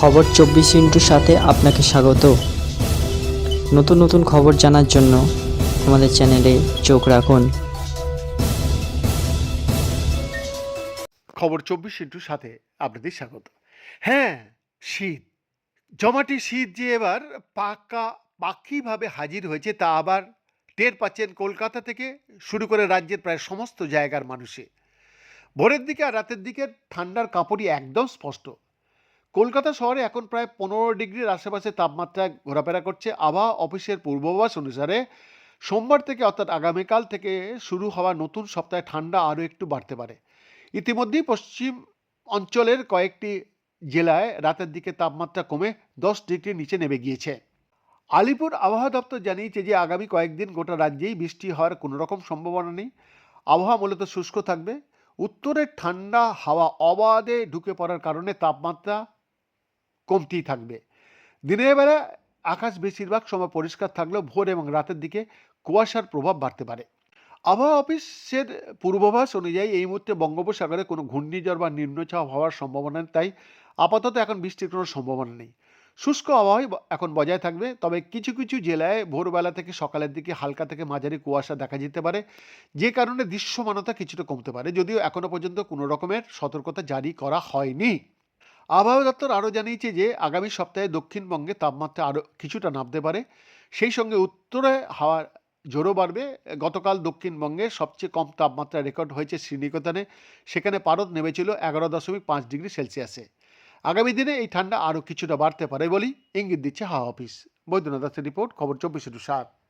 খবর চব্বিশ ইন্টুর সাথে আপনাকে স্বাগত। নতুন নতুন খবর জানার জন্য আমাদের চ্যানেলে চোখ রাখুন। খবর চব্বিশ ইন্টুর সাথে আপনাদের স্বাগত। হ্যাঁ শীত। জমাটি শীত যে এবার পাকা, পাখিভাবে হাজির হয়েছে তা আবার টের পাচ্ছেন কলকাতা থেকে শুরু করে রাজ্যের প্রায় সমস্ত জায়গার মানুষে। ভোরের দিকে আর রাতের দিকে ঠান্ডার কাপড়ই একদম স্পষ্ট। কলকাতা শহরে এখন প্রায় পনেরো ডিগ্রির আশেপাশে তাপমাত্রা ঘোরাফেরা করছে। আবহাওয়া অফিসের পূর্বাভাস অনুসারে সোমবার থেকে অর্থাৎ আগামীকাল থেকে শুরু হওয়া নতুন সপ্তাহে ঠান্ডা আরও একটু বাড়তে পারে। ইতিমধ্যেই পশ্চিম অঞ্চলের কয়েকটি জেলায় রাতের দিকে তাপমাত্রা কমে দশ ডিগ্রি নিচে নেমে গিয়েছে। আলিপুর আবহাওয়া দপ্তর জানিয়েছে যে, আগামী কয়েকদিন গোটা রাজ্যেই বৃষ্টি হওয়ার কোনো রকম সম্ভাবনা নেই। আবহাওয়া মূলত শুষ্ক থাকবে। উত্তরের ঠান্ডা হাওয়া অবাধে ঢুকে পড়ার কারণে তাপমাত্রা কমতেই থাকবে। দিনের বেলা আকাশ বেশিরভাগ সময় পরিষ্কার থাকলেও ভোর এবং রাতের দিকে কুয়াশার প্রভাব বাড়তে পারে। আবহাওয়া অফিসের পূর্বাভাস অনুযায়ী এই মুহূর্তে বঙ্গোপসাগরে কোনো ঘূর্ণিঝড় বা নিম্নচাপ হওয়ার সম্ভাবনা নেই, তাই আপাতত এখন বৃষ্টির কোনো সম্ভাবনা নেই। শুষ্ক আবহাওয়াই এখন বজায় থাকবে, তবে কিছু কিছু জেলায় ভোরবেলা থেকে সকালের দিকে হালকা থেকে মাঝারি কুয়াশা দেখা যেতে পারে, যে কারণে দৃশ্যমানতা কিছুটা কমতে পারে, যদিও এখনও পর্যন্ত কোনো রকমের সতর্কতা জারি করা হয়নি। আবহাওয়া দপ্তর আরও জানিয়েছে যে আগামী সপ্তাহে দক্ষিণবঙ্গে তাপমাত্রা আরও কিছুটা নামতে পারে। সেই সঙ্গে উত্তরে হাওয়ার জোরও বাড়বে। গতকাল দক্ষিণবঙ্গে সবচেয়ে কম তাপমাত্রা রেকর্ড হয়েছে শ্রীনিকেতনে। সেখানে পারদ নেমেছিল এগারো দশমিক পাঁচ ডিগ্রি সেলসিয়াসে। আগামী দিনে এই ঠান্ডা আরও কিছুটা বাড়তে পারে বলেই ইঙ্গিত দিচ্ছে হাওয়া অফিস। বৈদ্যনাথ দাসের রিপোর্ট, খবর চব্বিশ সাত